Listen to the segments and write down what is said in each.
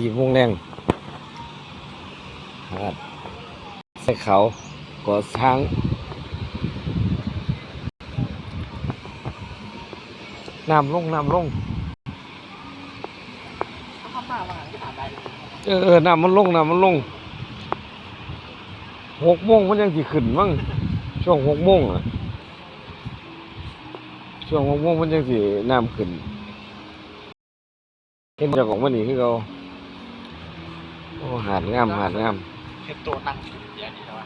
สีม่วงแรงใส่เขาก่อสร้างน้ำลงน้ำลงเออเออน้ำมันลงน้ำมันลงหกโมงมันยังสิขึ้นมั้งช่วงหกโมงอะช่วงหกโมงมันยังสิน้ำขึ้นเห็นจากของมันนี่คือเขา โอ้หาดงามหาดงามเห็นตัวนั่งอย่างนี้แล้ว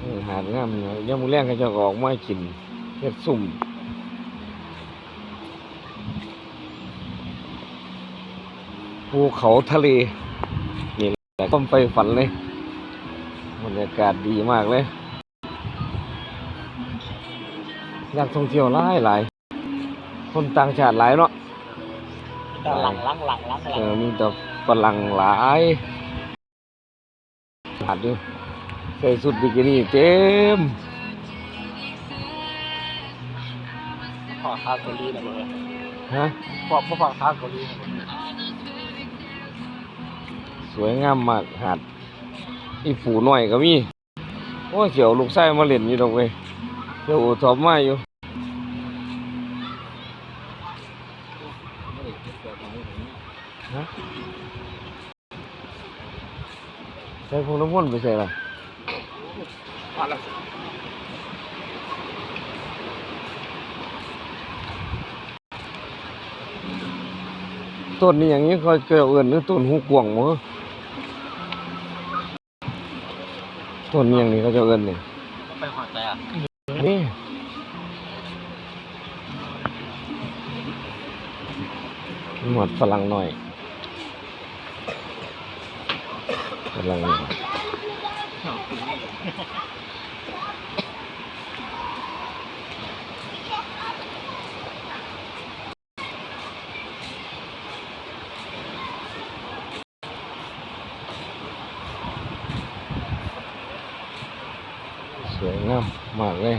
เออหาดงามเนาะยังมือแรงเขาเจะออกมาให้กินเฮ็ดซุ่มภูเขาทะเลนี่แหละความไฟฝันเลยบรรยากาศดีมากเลยนักท่องเที่ยวหลายหลายคนต่างชาติหลายเนาะ แต่หลังหลังหลังหลังหเอลังอมีแต่ฝรั่งหลาย หาดอยู่ใส่สุดบิกินี่เต็มขอข้าวเกาหลีนะเว้ยฮะพวกพวกฝั่งข้าวเกาหลีนะเว้ยสวยงามมากหาดอีฝูน้อยก็มีโอ้ยเสียวลูกไส้มาเล่นอยู่ดอกเว้ยเสียวโอทอบมาอยู่ฮะ ใส่พวกน้ำมันต์ไปใส่ละมาแล้วต้นนี้อย่างนี้เขาเกิดเอื่นหรือต้นหูกวางมั้งต้นนี้อย่างนี้เขาจะเอื่นนี่ไปหอดใจอะนี่หมดฝรั่งหน่อย ฝรั่งหน่อยสวยงามมากเลย